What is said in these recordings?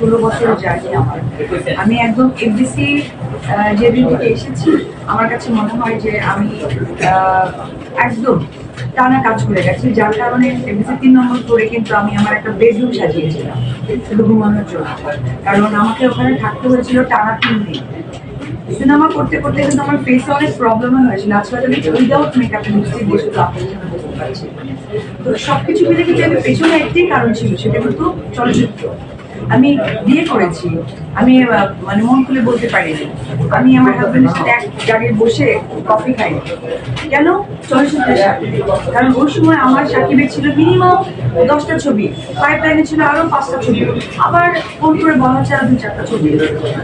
ষোলো বছরের জার্নি আমার। আমি একদম এফডিসি যেদিন থেকে এসেছি, আমার কাছে মনে হয় যে আমি একদম টানা কাজ করে গেছি। যার কারণে এফডিসি তিন নম্বর করে কিন্তু আমি আমার একটা বেডরুম সাজিয়েছিলাম, শুধু ঘুমানোর জন্য। কারণ আমাকে ওখানে থাকতে হয়েছিল টানা তিন দিন। সিনেমা করতে করতে কিন্তু আমার ফেসে অনেক প্রবলেম হয়েছিল। আজকাল আমি উইদাউট মেকআপ লিপস্টিক দিয়ে শুধু আপনাদের জন্য বসতে পারছি। তো সবকিছু মিলে কিন্তু আমি পেছনে একটাই কারণ ছিল, সেটা কিন্তু চলচ্চিত্র। আমি বিয়ে করেছি। আমি মানে মন খুলে বলতে পারিনি। আমি আমার হাজবেন্ডের সাথে এক জায়গায় বসে কফি খাই। কেন? চলচ্চিত্রের সাথে। কারণ ওই সময় আমার সাকিবের ছিল মিনিমাম দশটা ছবি। পাইপ লাইনে ছিল আরও পাঁচটা ছবি। আবার ফোন করে বলা হচ্ছে আরও দু চারটা ছবি।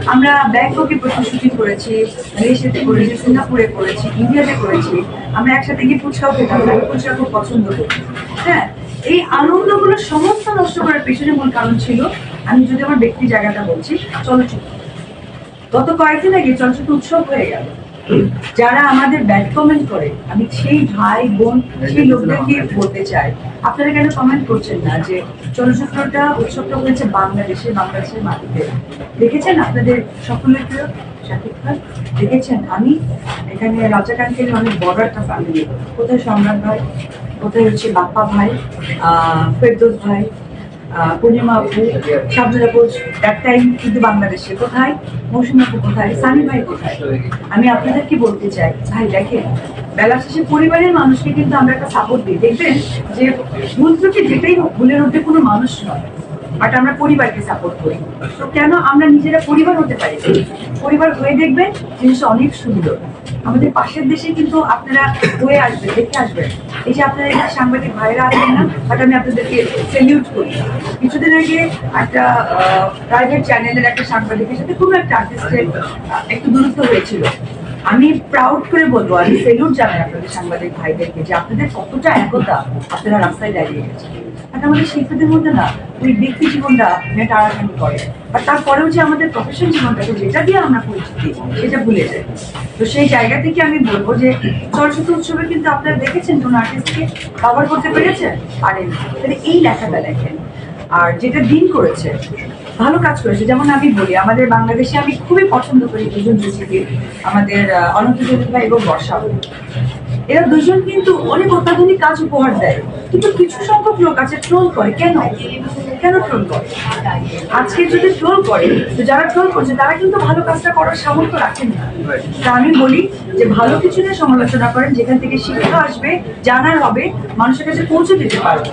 আমরা ব্যাংককে প্রচুর শুটিং করেছি মালয়েশিয়াতে করেছি সিঙ্গাপুরে করেছি ইন্ডিয়াতে করেছি। আমরা একসাথে গিয়ে ফুচকাও খেতাম। ফুচকা খুব পছন্দ হ্যাঁ? এই আনন্দগুলো সমস্ত নষ্ট করার পিছনে মূল কারণ ছিল, আমি যদি আমার ব্যক্তি জায়গাটা বলছি, চলচ্চিত্র। গত কয়েকদিন আগে চলচ্চিত্র উৎসব হয়ে গেল। যারা আমাদের ব্যাড কমেন্ট করে, আমি সেই ভাই, বোন, সেই লোকদেরকে বলতে চাই আপনারা কেন কমেন্ট করছেন না যে চলচ্চিত্রটা, উৎসবটা হয়েছে বাংলাদেশে, বাংলাদেশের মাটিতে? দেখেছেন আপনাদের সকলের প্রিয় শাকিব খান? দেখেছেন? আমি এখানে রাজাকান্তের অনেক বড় একটা ফ্যামিলি কোথায় সম্রাট ভাই? কোথায় হচ্ছে বাপ্পা ভাই? ফেরদৌস ভাই? পূর্ণিমা আপু? আপু এক টাইম কিন্তু বাংলাদেশে। কোথায়? মৌসুমী কোথায়? সানি ভাই কোথায়? আমি আপনাদেরকে বলতে চাই? ভাই, দেখেন বেলা শেষে পরিবারের মানুষকে কিন্তু আমরা একটা সাপোর্ট দিই। দেখবেন যে ভুল ত্রুটি যেটাই হোক, ভুলের উঠে কোনো মানুষ নয় বাট আমরা পরিবারকে সাপোর্ট করি। তো কেন আমরা নিজেরা পরিবার হতে পারি? পরিবার হয়ে দেখবেন জিনিসটা অনেক সুন্দর। আমাদের পাশের দেশে কিন্তু আপনারা হয়ে আসবেন, দেখে আসবেন। এই যে আপনারা এখানে সাংবাদিক ভাইরা আছেন না বাট আমি আপনাদেরকে সেলিউট করি। কিছুদিন আগে একটা প্রাইভেট চ্যানেলের একটা সাংবাদিকের সাথে খুব একটা আর্টিস্টের একটু দূরত্ব হয়েছিল। আমি প্রাউড করে বলব, আমি সেলুট জানাই আপনাদের সাংবাদিক ভাইদেরকে যে আপনাদের কতটা একতা আপনারা রাস্তায় দাঁড়িয়ে গেছেন। আর আমাদের শিল্পীদের মধ্যে না, ওই ব্যক্তি জীবনটা মেয়ে টাড়াটানি করে আর তারপরেও যে আমাদের প্রফেশন জীবনটাকে যেটা দিয়ে আমরা পরিচিতি, সেটা ভুলে যায় তো সেই জায়গা থেকে আমি বলব যে চলচ্চিত্র উৎসবে কিন্তু আপনারা দেখেছেন কোন আর্টিস্টকে কভার করতে পেরেছেন? পারেন তাহলে এই লেখাটা লেখেন আর যেটা দিন করেছে ভালো কাজ করেছে। যেমন আমি বলি, আমাদের বাংলাদেশে আমি খুবই পছন্দ করি দুজন রেসিপি আমাদের অনন্ত ভাই এবং বর্ষা। এরা দুজন কিন্তু অনেক অত্যাধুনিক কাজ উপহার দেয়। কিন্তু কিছু সংখ্যক লোক আছে ট্রোল করে। কেন? কেন ট্রোল করে? আজকে যদি ট্রোল করে, তো যারা ট্রোল করছে, তারা কিন্তু ভালো কাজটা করার সামর্থ্য রাখেন না। তা আমি বলি যে ভালো কিছু নিয়ে সমালোচনা করেন, যেখান থেকে শিক্ষা আসবে, জানার হবে, মানুষের কাছে পৌঁছে দিতে পারবে।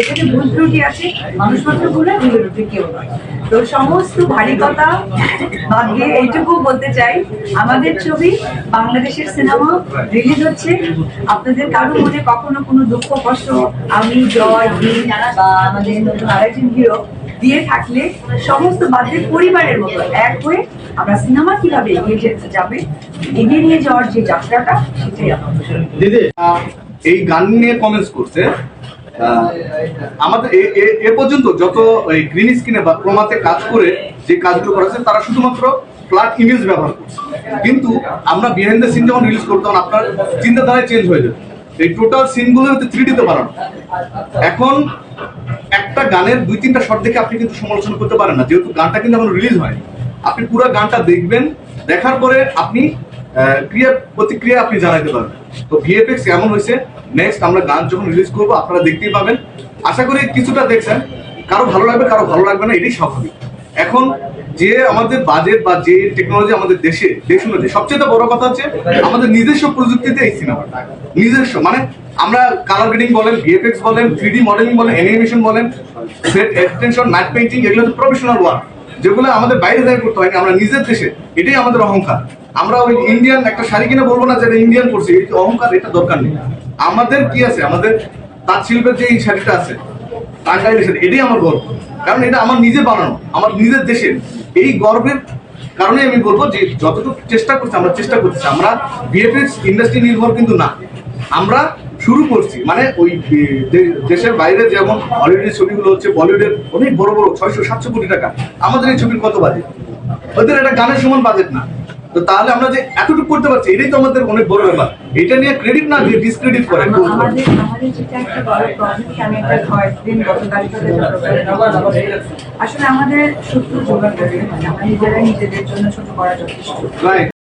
যেখানে ভুল ত্রুটি আছে মানুষ মাত্র ভুলে ভুলের উপরে কেউ নয়। তো সমস্ত ভারী কথা বাদ দিয়ে এইটুকু বলতে চাই, আমাদের ছবি বাংলাদেশের সিনেমা রিলিজ হচ্ছে। আপনাদের কারও মনে কখনো কোনো দুঃখ, কষ্ট, আমি, জয় দিন বা আমাদের নতুন আরেকজন হিরো দিয়ে থাকলে সমস্ত বাদের পরিবারের মতো এক হয়ে আমরা সিনেমা কীভাবে এগিয়ে যেতে যাবে, এগিয়ে নিয়ে যাওয়ার যে যাত্রাটা, সেটাই দিদি এই গান নিয়ে কমেন্টস করছে। আমাদের এ- পর্যন্ত যত গ্রিন স্ক্রিনে বা ক্রোমাতে কাজ করে যে কাজগুলো করা তারা শুধুমাত্র ফ্ল্যাট ইমেজ ব্যবহার করছে। কিন্তু আমরা বিহাইন্ড দ্য সিন যখন রিলিজ করতাম আপনার চিন্তাধারায় চেঞ্জ হয়ে যেত এই টোটাল সিনগুলো হচ্ছে থ্রি ডিতে বানানো। এখন একটা গানের দুই তিনটা শট দেখে আপনি কিন্তু সমালোচনা করতে পারেন না। যেহেতু গানটা কিন্তু এখন রিলিজ হয় আপনি পুরো গানটা দেখবেন, দেখার পরে আপনি ক্রিয়া প্রতিক্রিয়া আপনি জানাতে পারবেন। তো ভিএফএক্স কেমন হয়েছে নেক্সট আমরা গান যখন রিলিজ করব, আপনারা দেখতেই পাবেন। আশা করি কিছুটা দেখছেন। কারও ভালো লাগবে, কারও ভালো লাগবে না, এটাই স্বাভাবিক। এখন যে আমাদের বাজেট বা যে টেকনোলজি আমাদের দেশে, দেশ অনুযায়ী সবচেয়ে বড় কথা হচ্ছে আমাদের নিজস্ব প্রযুক্তিতে এই সিনেমা নিজস্ব মানে আমরা কালার গ্রেডিং বলেন, ভিএফএক্স বলেন থ্রি ডি মডেলিং বলেন অ্যানিমেশন বলেন সেট এক্সটেনশন নাইট পেইন্টিং এগুলো প্রফেশনাল ওয়ার্ক যেগুলো আমাদের বাইরে থেকে করতে হয়নি, আমরা নিজের দেশে, এটাই আমাদের অহংকার। আমরা ওই ইন্ডিয়ান একটা শাড়ি কিনে বলব না যে এটা ইন্ডিয়ান করছি এই অহংকার, এটা দরকার নেই। আমাদের কি আছে? আমাদের তাঁত শিল্পের যে এই শাড়িটা আছে টাঙ্গাইলের শাড়ি, এটাই আমার গর্ব। কারণ এটা আমার নিজে বানানো, আমার নিজের দেশের এই গর্বের কারণে আমি বলব যে যতটুকু চেষ্টা করছি, আমরা চেষ্টা করছি। আমরা বিএফএক্স ইন্ডাস্ট্রি নির্ভর কিন্তু না। আমরা শুরু করছি। মানে ওই দেশের বাইরে যেমন হলিউডের ছবিগুলো হচ্ছে বলিউডের অনেক বড় বড় ছয়শো সাতশো কোটি টাকা। আমাদের এই ছবির কত বাজেট? ওদের এটা গানের সমান বাজেট না। তো তাহলে আমরা যে এতটুকু করতে পারছি এটাই তো আমাদের অনেক বড় ব্যাপার। এটা নিয়ে ক্রেডিট না দিয়ে ডিসক্রেডিট করে আসলে আমাদের শত্রু জোগাড় করতে না। আমরা নিজেরাই নিজেদের জন্য ছোট করা যথেষ্ট।